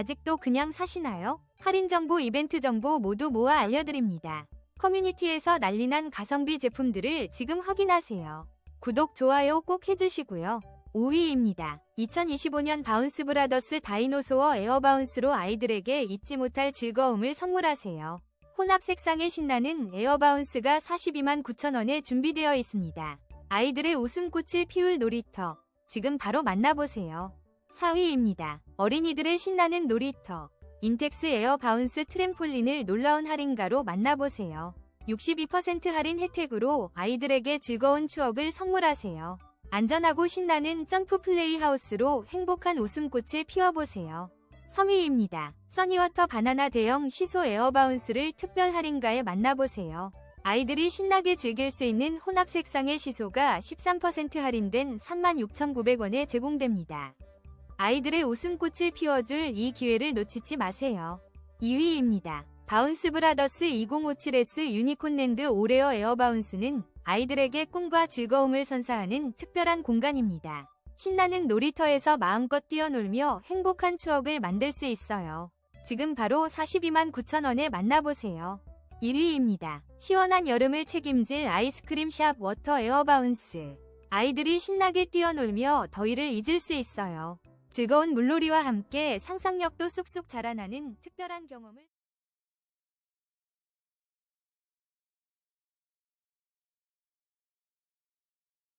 아직도 그냥 사시나요? 할인 정보, 이벤트 정보 모두 모아 알려드립니다. 커뮤니티에서 난리난 가성비 제품들을 지금 확인하세요. 구독, 좋아요 꼭 해주시고요. 5위입니다. 2025년 바운스 브라더스 다이노소어 에어바운스로 아이들에게 잊지 못할 즐거움을 선물하세요. 혼합 색상의 신나는 에어바운스가 42만 9천원에 준비되어 있습니다. 아이들의 웃음꽃을 피울 놀이터. 지금 바로 만나보세요. 4위입니다. 어린이들의 신나는 놀이터. 인텍스 에어 바운스 트램폴린을 놀라운 할인가로 만나보세요. 62% 할인 혜택으로 아이들에게 즐거운 추억을 선물하세요. 안전하고 신나는 점프 플레이 하우스로 행복한 웃음꽃을 피워보세요. 3위입니다. 써니워터 바나나 대형 시소 에어바운스를 특별 할인가에 만나보세요. 아이들이 신나게 즐길 수 있는 혼합 색상의 시소가 13% 할인된 36,900원에 제공됩니다. 아이들의 웃음꽃을 피워줄 이 기회를 놓치지 마세요. 2위입니다. 바운스 브라더스 2057S 유니콘랜드 오레어 에어바운스는 아이들에게 꿈과 즐거움을 선사하는 특별한 공간입니다. 신나는 놀이터에서 마음껏 뛰어놀며 행복한 추억을 만들 수 있어요. 지금 바로 42만 9천원에 만나보세요. 1위입니다. 시원한 여름을 책임질 아이스크림 샵 워터 에어바운스. 아이들이 신나게 뛰어놀며 더위를 잊을 수 있어요. 즐거운 물놀이와 함께 상상력도 쑥쑥 자라나는 특별한 경험을